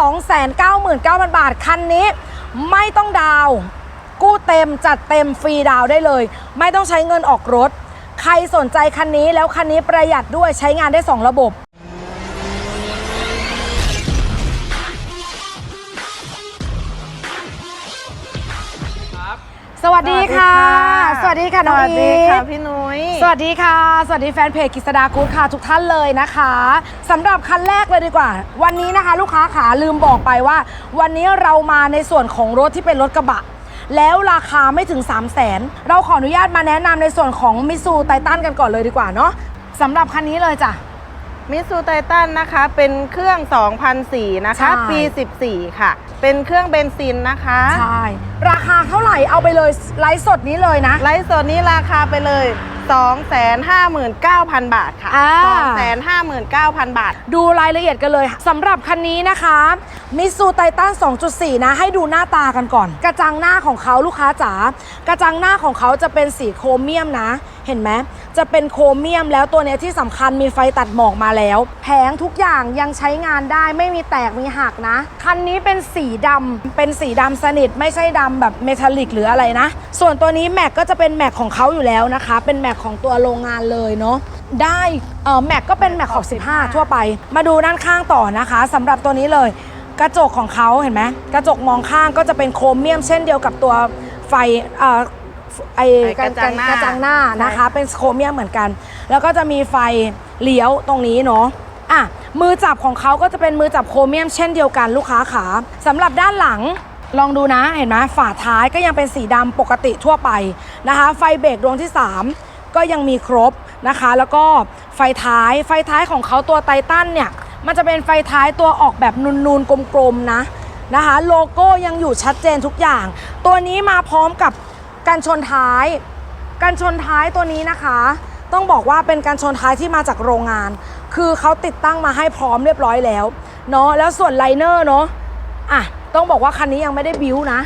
299,000 บาท คันนี้ไม่ต้องดาว กู้เต็มจัดเต็มฟรีดาวได้เลย ไม่ต้องใช้เงินออกรถ ใครสนใจคันนี้แล้วคันนี้ประหยัดด้วยใช้งานได้ 2 ระบบ สวัสดีค่ะ สวัสดีค่ะน้องสวัสอีดีค่ะทพี่นุ้ย สวัสดีค่ะ สวัสดีแฟนเพจกิษดากู๊ดค่ะทุกท่านเลยนะคะสำหรับคันแรกเลยดีกว่า วันนี้นะคะ ลูกค้าขาลืมบอกไปว่า วันนี้เรามาในส่วนของรถที่เป็นรถกระบะ แล้วราคาไม่ถึง 3 0 0 0 0นเราขออนุญาตมาแนะนำในส่วนของมิซูไททันกันก่อนเลยดีกว่าเนาะสำหรับคันนี้เลยจ้ะ มิสูไททันนะคะเป็นเครื่อง2004นะคะใช่ปี 14 ค่ะ เป็นเครื่องเบนซินนะคะใช่ ราคาเท่าไหร่เอาไปเลยไลฟ์สดนี้เลยนะ ไลฟ์สดนี้ราคาไปเลย 259,000 บาทค่ะ อ่า 259,000 บาท ดูรายละเอียดกันเลยสำหรับคันนี้นะคะมิซูไททัน2.4 นะ ให้ดูหน้าตากันก่อน กระจังหน้าของเขาลูกค้าจ๋ากระจังหน้าของเขาจะเป็นสีโครเมียมนะเห็นไหมจะเป็นโครเมียมแล้วตัวเนี้ยที่สำคัญมีไฟตัดหมอกมาแล้ว แผงทุกอย่างยังใช้งานได้ไม่มีแตกมีหักนะ คันนี้เป็นสีดำเป็นสีดำสนิทไม่ใช่ดำแบบเมทัลลิกหรืออะไรนะ ส่วนตัวนี้แม็กก็จะเป็นแม็กของเขาอยู่แล้วนะคะ เป็นแม็กของตัวโรงงานเลยเนาะได้เอ่อแม็กก็เป็นแม็กขอบ15 ทั่วไป มาดูด้านข้างต่อนะคะสำหรับตัวนี้เลย กระจกของเขาเห็นไหมกระจกมองข้างก็จะเป็นโครเมียมเช่นเดียวกับตัวไฟเอ่อ ไอไอ้กระจังหน้ากระจังหน้านะคะใช่เป็นโครเมียมเหมือนกัน แล้วก็จะมีไฟเลี้ยวตรงนี้เนาะอะมือจับของเขาก็จะเป็นมือจับโครเมียมเช่นเดียวกันลูกค้าขาสำหรับด้านหลังลองดูนะเห็นไหมฝาท้ายก็ยังเป็นสีดำปกติทั่วไปนะคะ ไฟเบรกดวงที่ 3 ก็ยังมีครบนะคะ แล้วก็ไฟท้ายไฟท้ายของเขาตัวไททันเนี่ยมันจะเป็นไฟท้ายตัวออกแบบนูนๆกลมๆนะนะคะ โลโก้ยังอยู่ชัดเจนทุกอย่าง ตัวนี้มาพร้อมกับ กันชนท้าย กันชนท้ายตัวนี้นะคะ ต้องบอกว่าเป็นการชนท้ายที่มาจากโรงงาน คือเขาติดตั้งมาให้พร้อมเรียบร้อยแล้วเนาะแล้วส่วนไลเนอร์เนาะอะต้องบอกว่าคันนี้ยังไม่ได้บิวนะ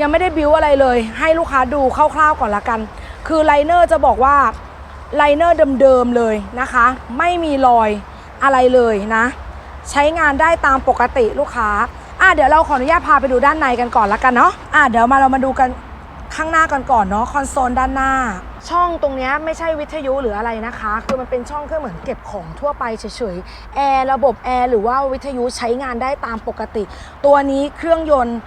ยังไม่ได้บิวอะไรเลย ให้ลูกค้าดูคร่าวๆก่อนละกัน คือไลเนอร์จะบอกว่าไลเนอร์เดิมๆเลยนะคะ ไม่มีรอยอะไรเลยนะ ใช้งานได้ตามปกติลูกค้าอะเดี๋ยวเราขออนุญาตพาไปดูด้านในกันก่อนละกันเนาะอะเดี๋ยวมาเรามาดูกัน ข้างหน้ากันก่อนเนาะคอนโซลด้านหน้า ช่องตรงนี้ไม่ใช่วิทยุหรืออะไรนะคะ คือมันเป็นช่องเครื่องเหมือนเก็บของทั่วไปเฉยๆแอร์ระบบแอร์หรือว่าวิทยุใช้งานได้ตามปกติ ตัวนี้เครื่องยนต์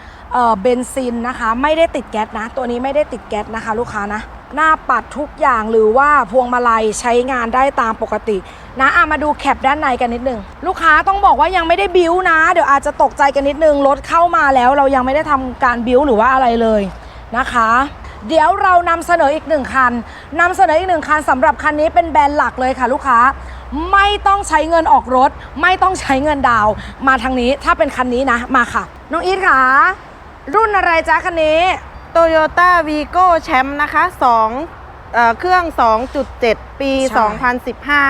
เบนซินนะคะ ไม่ได้ติดแก๊สนะ ตัวนี้ไม่ได้ติดแก๊สนะคะ ลูกค้านะหน้าปัดทุกอย่างหรือว่าพวงมาลัยใช้งานได้ตามปกติ นะอะมาดูแคปด้านในกันนิดนึง ลูกค้าต้องบอกว่ายังไม่ได้บิวนะ เดี๋ยวอาจจะตกใจกันนิดนึงรถเข้ามาแล้วเรายังไม่ได้ทำการบิวหรือว่าอะไรเลย นะคะ เดี๋ยวเรานำเสนออีกหนึ่งคันนำเสนออีกหนึ่งคันสำหรับคันนี้เป็นแบรนด์หลักเลยค่ะลูกค้า ไม่ต้องใช้เงินออกรถ ไม่ต้องใช้เงินดาวน์มาทางนี้ถ้าเป็นคันนี้นะมาค่ะ น้องอีทค่ะ รุ่นอะไรจ๊ะคันนี้โตโยต้าวีโก้แชมป์นะคะ2เอ่อเครื่อง 2.7 ปี ใช่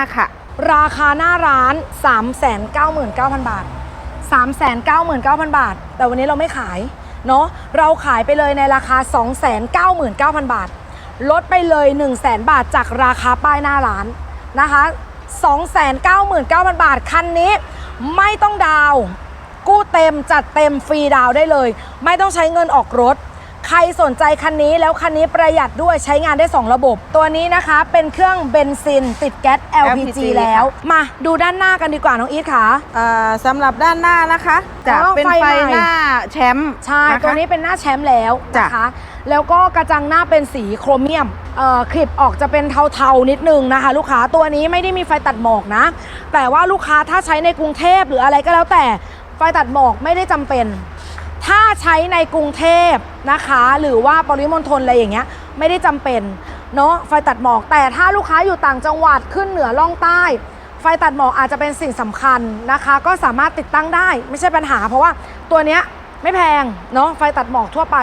2015 ค่ะ ราคาหน้าร้าน 399,000 บาท 399,000 บาท แต่วันนี้เราไม่ขาย เนาะเราขายไปเลยในราคา 299,000 บาท ลดไปเลย 100,000 บาทจากราคาป้ายหน้าร้านนะคะ 299,000 บาท คันนี้ไม่ต้องดาว กู้เต็มจัดเต็มฟรีดาวได้เลย ไม่ต้องใช้เงินออกรถ รสนใจคันนี้แล้วคันนี้ประหยัดด้วยใช้งานได้ 2 ระบบ ตัวนี้นะคะเป็นเครื่องเบนซินติดแก๊ส LPG, LPG แล้ว มาดูด้านหน้ากันดีกว่าน้องอีทค่ะเอ่อสำหรับด้านหน้านะคะ จะอ๋อเป็นไฟไฟใหม่ หน้าแชมป์ใช่ะคะ ตัวนี้เป็นหน้าแชมป์แล้วจ้ะนะคะ แล้วก็กระจังหน้าเป็นสีโครเมียมเอ่อคลิปออกจะเป็นเทาๆนิดนึงนะคะ ลูกค้าตัวนี้ไม่ได้มีไฟตัดหมอกนะ แต่ว่าลูกค้าถ้าใช้ในกรุงเทพหรืออะไรก็แล้วแต่ไฟตัดหมอกไม่ได้จำเป็น ถ้าใช้ในกรุงเทพนะคะ หรือว่าปริมณฑลอะไรอย่างเงี้ยไม่ได้จำเป็นเนาะไฟตัดหมอกแต่ถ้าลูกค้าอยู่ต่างจังหวัดขึ้นเหนือล่องใต้ ไฟตัดหมอกอาจจะเป็นสิ่งสำคัญนะคะ ก็สามารถติดตั้งได้ไม่ใช่ปัญหา เพราะว่าตัวเนี้ยไม่แพงเนาะไฟตัดหมอกทั่วไป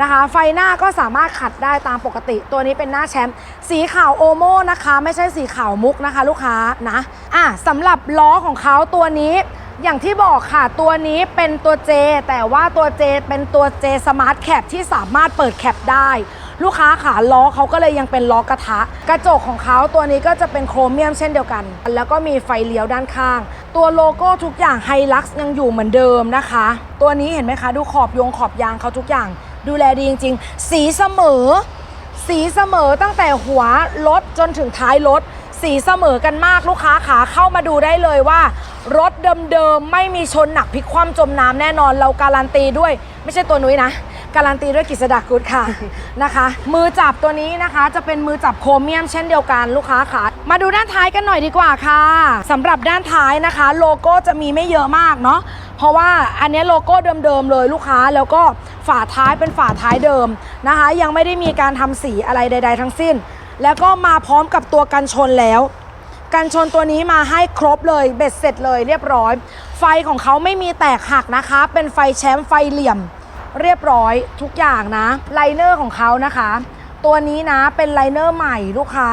นะคะ ไฟหน้าก็สามารถขัดได้ตามปกติ ตัวนี้เป็นหน้าแชมป์สีขาวโอโม่นะคะ ไม่ใช่สีขาวมุกนะคะ ลูกค้านะอะสำหรับล้อของเขาตัวนี้ อย่างที่บอกค่ะตัวนี้เป็นตัว J แต่ว่าตัว J เป็นตัว J Smart Cap ที่สามารถเปิดแคปได้ ลูกค้าขาล้อเขาก็เลยยังเป็นล้อกระทะ กระจกของเขาตัวนี้ก็จะเป็นโครเมียมเช่นเดียวกัน แล้วก็มีไฟเลี้ยวด้านข้าง ตัวโลโก้ทุกอย่างไฮลักซ์ยังอยู่เหมือนเดิมนะคะ ตัวนี้เห็นไหมคะ ดูขอบยงขอบยางเขาทุกอย่าง ดูแลดีจริง ๆ สีเสมอ สีเสมอตั้งแต่หัวรถจนถึงท้ายรถ สีเสมอกันมากลูกค้าขาเข้ามาดูได้เลยว่า รถเดิมๆ ไม่มีชนหนักพลิกคว่ำจมน้ำแน่นอนเราการันตีด้วย ไม่ใช่ตัวนุ้ยนะ การันตีด้วยกิษดากุดค่ะ นะคะ มือจับตัวนี้นะคะ จะเป็นมือจับโครเมียมเช่นเดียวกันลูกค้าขามาดูด้านท้ายกันหน่อยดีกว่าค่ะสำหรับด้านท้ายนะคะ โลโก้จะมีไม่เยอะมากเนาะเพราะว่าอันนี้โลโก้เดิมๆเลยลูกค้าแล้วก็ฝาท้ายเป็นฝาท้ายเดิมนะคะ ยังไม่ได้มีการทำสีอะไรใด ๆ ทั้งสิ้น แล้วก็มาพร้อมกับตัวกันชนแล้ว กันชนตัวนี้มาให้ครบเลยเบ็ดเสร็จเลยเรียบร้อย ไฟของเขาไม่มีแตกหักนะคะ เป็นไฟแชมป์ไฟเหลี่ยม เรียบร้อยทุกอย่างนะไลเนอร์ของเขานะคะ ตัวนี้นะเป็นไลเนอร์ใหม่ลูกค้า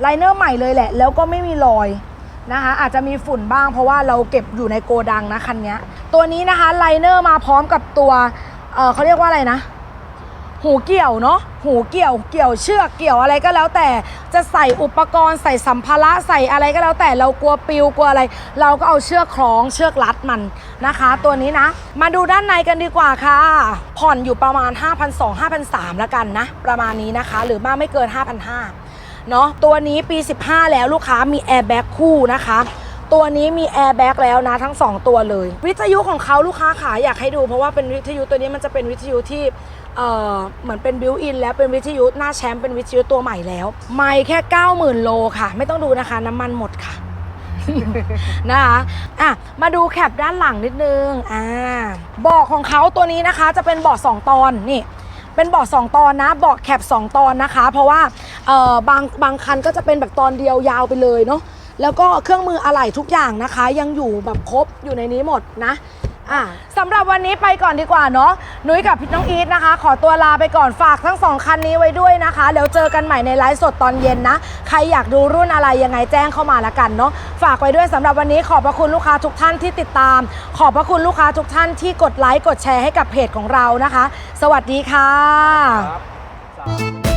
ไลเนอร์ใหม่เลยแหละ แล้วก็ไม่มีรอยนะคะอาจจะมีฝุ่นบ้างเพราะว่าเราเก็บอยู่ในโกดังนะคันนี้ตัวนี้นะคะไลเนอร์มาพร้อมกับตัวเเขาเรียกว่าอะไรนะ หูเกี่ยวเนาะหูเกี่ยวเกี่ยวเชือกเกี่ยวอะไรก็แล้วแต่จะใส่อุปกรณ์ใส่สัมภาระใส่อะไรก็แล้วแต่เรากลัวปิวกลัวอะไร เราก็เอาเชือกคล้องเชือกรัดมันนะคะ ตัวนี้นะ มาดูด้านในกันดีกว่าค่ะ ผ่อนอยู่ประมาณ 5,200 5,300แล้วกันนะ ประมาณนี้นะคะ หรือมากไม่เกิน 5,500เนาะตัวนี้ปี 15 แล้วลูกค้ามีแอร์แบ็กคู่นะคะ ตัวนี้มีแอร์แบ็กแล้วนะทั้ง 2 ตัวเลย วิทยุของเขาลูกค้าขาอยากให้ดูเพราะว่าเป็นวิทยุตัวนี้มันจะเป็นวิทยุที่เออเหมือนเป็นบิวอินแล้วเป็นวิทยุหน้าแชมป์เป็นวิทยุตัวใหม่แล้ว ไม่แค่ 90,000 โลค่ะ ไม่ต้องดูนะคะ น้ำมันหมดค่ะ นะคะอะ มาดูแคปด้านหลังนิดนึงอ่าเบาะของเขาตัวนี้นะคะ จะเป็นเบาะ2ตอนนี่เป็นเบาะ2ตอนนะเบาะแคป2 ตอนนะคะ เพราะว่าบางบางคันก็จะเป็นแบบตอนเดียวยาวไปเลยเนาะ แล้วก็เครื่องมืออะไหล่ทุกอย่างนะคะ ยังอยู่แบบครบอยู่ในนี้หมดนะอะสำหรับวันนี้ไปก่อนดีกว่าเนาะนุ้ยกับพี่น้องอีทนะคะ ขอตัวลาไปก่อนฝากทั้งสองคันนี้ไว้ด้วยนะคะเดี๋ยวเจอกันใหม่ในไลฟ์สดตอนเย็นนะ ใครอยากดูรุ่นอะไรยังไงแจ้งเข้ามาละกันเนาะฝากไว้ด้วยสำหรับวันนี้ขอบพระคุณลูกค้าทุกท่านที่ติดตาม ขอบพระคุณลูกค้าทุกท่านที่กดไลค์กดแชร์ให้กับเพจของเรานะคะ สวัสดีค่ะครับ